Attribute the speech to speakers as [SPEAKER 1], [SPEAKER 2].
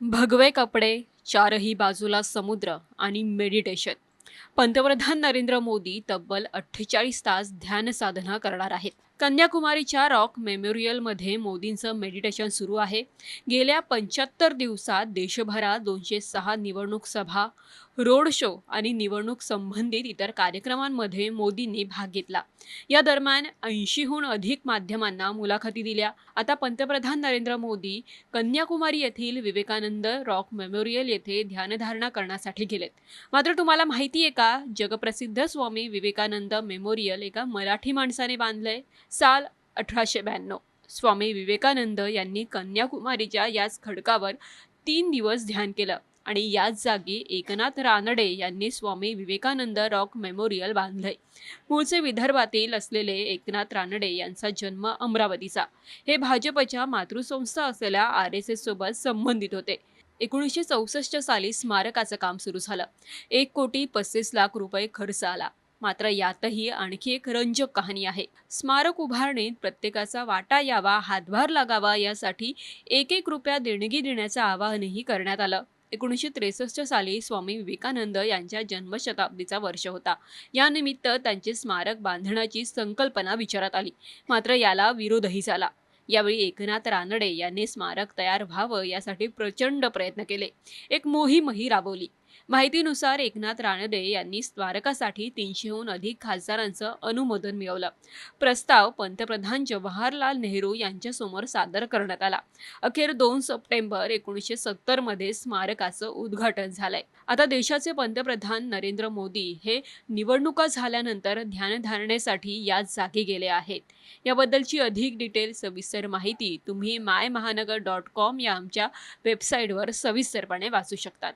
[SPEAKER 1] भगवे कपडे चारही बाजूला समुद्र आणि मेडिटेशन पंतप्रधान नरेंद्र मोदी तब्बल अठ्ठेचाळीस तास ध्यान साधना करणार आहेत. कन्याकुमारीच्या रॉक मेमोरियलमध्ये मोदींचं मेडिटेशन सुरू आहे. गेल्या पंच्याहत्तर दिवसात देशभरात दोनशे सहा निवडणूक सभा रोड शो आणि निवडणूक संबंधित इतर कार्यक्रमांमध्ये मोदींनी भाग घेतला. या दरम्यान ऐंशीहून अधिक माध्यमांना मुलाखती दिल्या. आता पंतप्रधान नरेंद्र मोदी कन्याकुमारी येथील विवेकानंद रॉक मेमोरियल येथे ध्यानधारणा करण्यासाठी गेलेत. मात्र तुम्हाला माहिती आहे का? जगप्रसिद्ध स्वामी विवेकानंद मेमोरियल एका मराठी माणसाने बांधलंय. साल अठराशे ब्याण्णव स्वामी विवेकानंद यांनी कन्याकुमारीच्या याच खडकावर तीन दिवस ध्यान केलं आणि याच जागी एकनाथ रानडे यांनी स्वामी विवेकानंद रॉक मेमोरियल बांधले मूळचे विदर्भातील असलेले एकनाथ रानडे यांचा जन्म अमरावतीचा. हे भाजपच्या मातृसंस्था असलेल्या आर एस एस सोबत संबंधित होते. एकोणीसशे चौसष्ट साली स्मारकाचं काम सुरू झालं. एक कोटी पस्तीस लाख रुपये खर्च आला. मात्र यातही आणखी एक रंजक कहाणी आहे. स्मारक उभारणीत प्रत्येकाचा वाटा यावा हातभार लागावा यासाठी एक एक रुपया देणगी देण्याचं आवाहनही करण्यात आलं. एकोणीसशे त्रेसष्ट साली स्वामी विवेकानंद यांच्या जन्मशताब्दीचा वर्ष होता. यानिमित्त त्यांचे स्मारक बांधण्याची संकल्पना विचारात आली. मात्र याला विरोधही झाला. यावेळी एकनाथ रानडे यांनी स्मारक तयार व्हावं यासाठी प्रचंड प्रयत्न केले. एक मोहीमही राबवली. माहितीनुसार एकनाथ रानडे यांनी स्मारकासाठी तीनशेहून अधिक खासदारांचं अनुमोदन मिळवलं. प्रस्ताव पंतप्रधान जवाहरलाल नेहरू यांच्यासमोर सादर करण्यात आला. अखेर दोन सप्टेंबर एकोणीसशे सत्तरमध्ये स्मारकाचं उद्घाटन झालंय. आता देशाचे पंतप्रधान नरेंद्र मोदी हे निवडणुका झाल्यानंतर ध्यानधारणेसाठी याच जागी गेले आहेत. याबद्दलची अधिक डिटेल सविस्तर माहिती तुम्ही माय महानगर डॉट कॉम या आमच्या वेबसाईटवर सविस्तरपणे वाचू शकतात.